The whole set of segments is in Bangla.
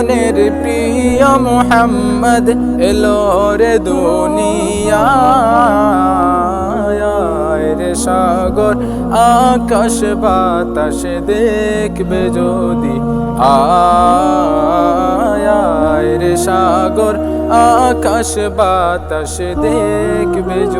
বনের প্রিয় মোহাম্মদ এলো রে দুনিয়া রে সাগর, আকাশ বাতাস দেখবে যদি। আয় রে সাগর, আকাশ বাতাস দেখবে যদি।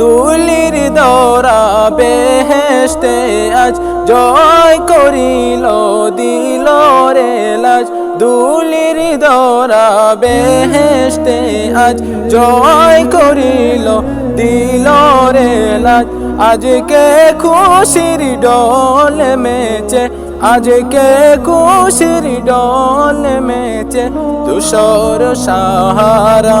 দুলির দৌড়া বেহেস্তে আজ জয় করিল, দিল রে লাজ। দুলির দৌড়া বেহেস্তে আজ জয় করিল, দিল রে লাজ। আজকে খুশির ডল মেচে, আজকে খুশির ডল মেচে তুষর সাহারা।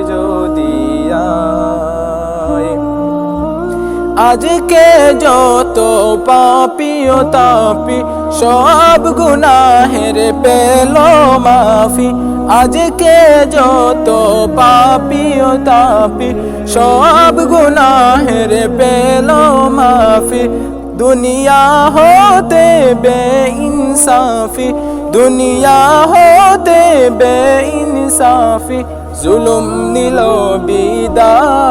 আজকে যত পাপি ও তাপি, সব গুনাহের পেল মাফি। আজকে যত পাপি ও তাপি, সব গুনাহের পেল মাফি। দুনিয়া হতে বে ইনসাফি দুনিয়া হতে বে ইনসাফি জুলুম নিল বিদায়